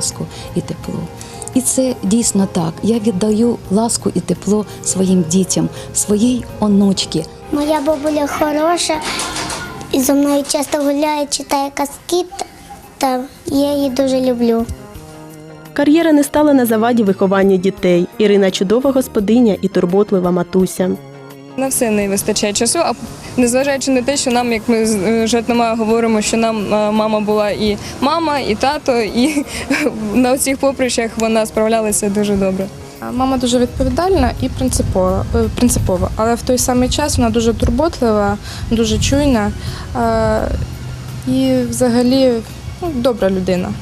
ласку і тепло. І це дійсно так. Я віддаю ласку і тепло своїм дітям, своїй онучці. Моя бабуля хороша і зі мною часто гуляє, читає казки, та я її дуже люблю. Кар'єра не стала на заваді виховання дітей. Ірина чудова господиня і турботлива матуся. На все не вистачає часу, а незважаючи на те, що нам, як ми з е, жартома говоримо, що нам е, мама була і мама, і тато, і на цих поприщах вона справлялася дуже добре. Мама дуже відповідальна і принципова, е, але в той самий час вона дуже турботлива, дуже чуйна е, і взагалі ну, добра людина.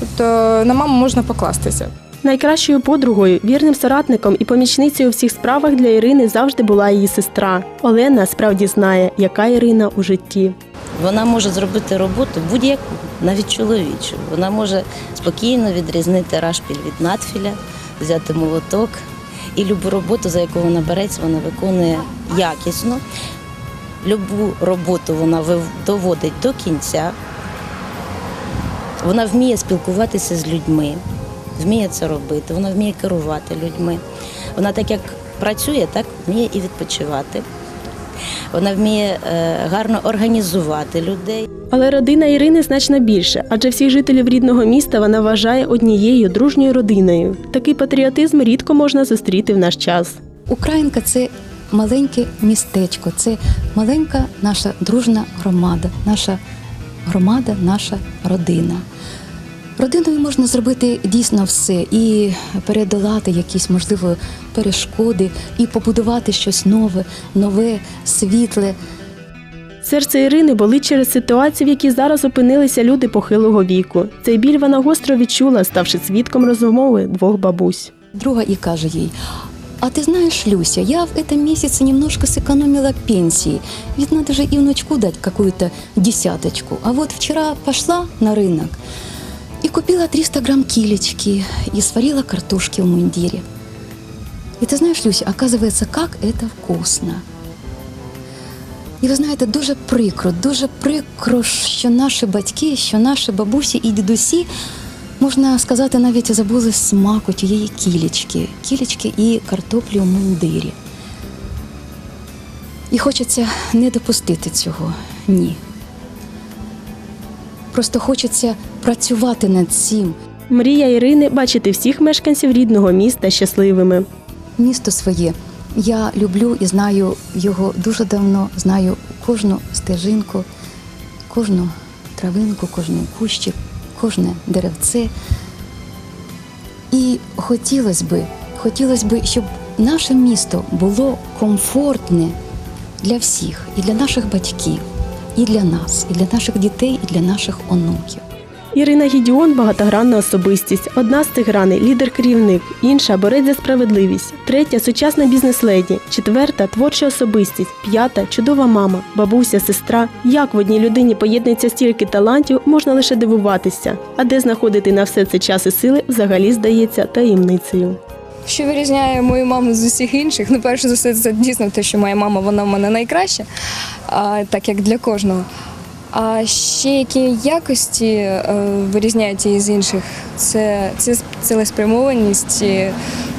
Тобто на маму можна покластися. Найкращою подругою, вірним соратником і помічницею у всіх справах для Ірини завжди була її сестра. Олена справді знає, яка Ірина у житті. Вона може зробити роботу будь-яку, навіть чоловічу. Вона може спокійно відрізнити рашпіль від надфіля, взяти молоток. І любу роботу, за яку вона береться, вона виконує якісно. Любу роботу вона доводить до кінця. Вона вміє спілкуватися з людьми, вміє це робити, вона вміє керувати людьми. Вона так як працює, так вміє і відпочивати. Вона вміє е, гарно організувати людей. Але родина Ірини значно більше, адже всіх жителів рідного міста вона вважає однією дружньою родиною. Такий патріотизм рідко можна зустріти в наш час. Українка це маленьке містечко, це маленька наша дружна громада, наша громада, наша родина. Родиною можна зробити дійсно все і передолати якісь, можливо, перешкоди, і побудувати щось нове, нове, світле. Серце Ірини болить через ситуацію, в якій зараз опинилися люди похилого віку. Цей біль вона гостро відчула, ставши свідком розмови двох бабусь. Друга и каже ей, а ты знаешь, Люся, я в этом месяце немножко сэкономила пенсии, ведь надо же и внучку дать какую-то десяточку. А вот вчера пошла на рынок и купила 300 грамм килечки и сварила картошки в мундире. И ты знаешь, Люся, оказывается, как это вкусно. І ви знаєте, дуже прикро, дуже прикро, що наші батьки, що наші бабусі і дідусі, можна сказати, навіть забули смаку тієї кілечки, кілечки і картоплі у мундирі. І хочеться не допустити цього. Ні. Просто хочеться працювати над цим. Мрія Ірини бачити всіх мешканців рідного міста щасливими. Місто своє. Я люблю і знаю його дуже давно, знаю кожну стежинку, кожну травинку, кожний кущик, кожне деревце. І хотілося би, хотілося би, щоб наше місто було комфортне для всіх, і для наших батьків, і для нас, і для наших дітей, і для наших онуків. Ірина Гідіон багатогранна особистість. Одна з цих граней лідер керівник, інша борець за справедливість, третя сучасна бізнес-леді, четверта творча особистість, п'ята чудова мама, бабуся, сестра. Як в одній людині поєднується стільки талантів, можна лише дивуватися. А де знаходити на все це час і сили, взагалі здається таємницею. Що вирізняє мою маму з усіх інших? Ну, перше за все, це дійсно те, що моя мама вона в мене найкраща, так як для кожного. А ще які якості е, вирізняють її з інших? Це, це цілеспрямованість, е,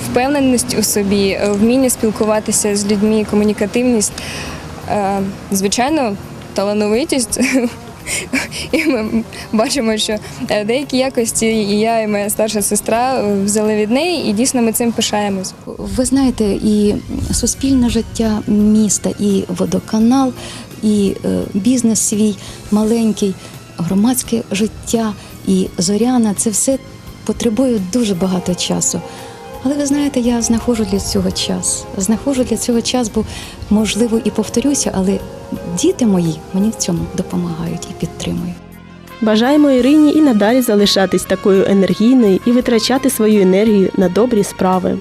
впевненість у собі, е, вміння спілкуватися з людьми, комунікативність, е, звичайно, талановитість. І ми бачимо, що е, деякі якості і я, і моя старша сестра е, взяли від неї, і дійсно ми цим пишаємось. Ви знаєте, і суспільне життя міста, і водоканал, і е, бізнес свій маленький, громадське життя, і зоряна це все потребує дуже багато часу. Але ви знаєте, я знаходжу для цього час. Знаходжу для цього час, бо можливо і повторюся, але діти мої мені в цьому допомагають і підтримують. Бажаємо Ірині і надалі залишатись такою енергійною і витрачати свою енергію на добрі справи.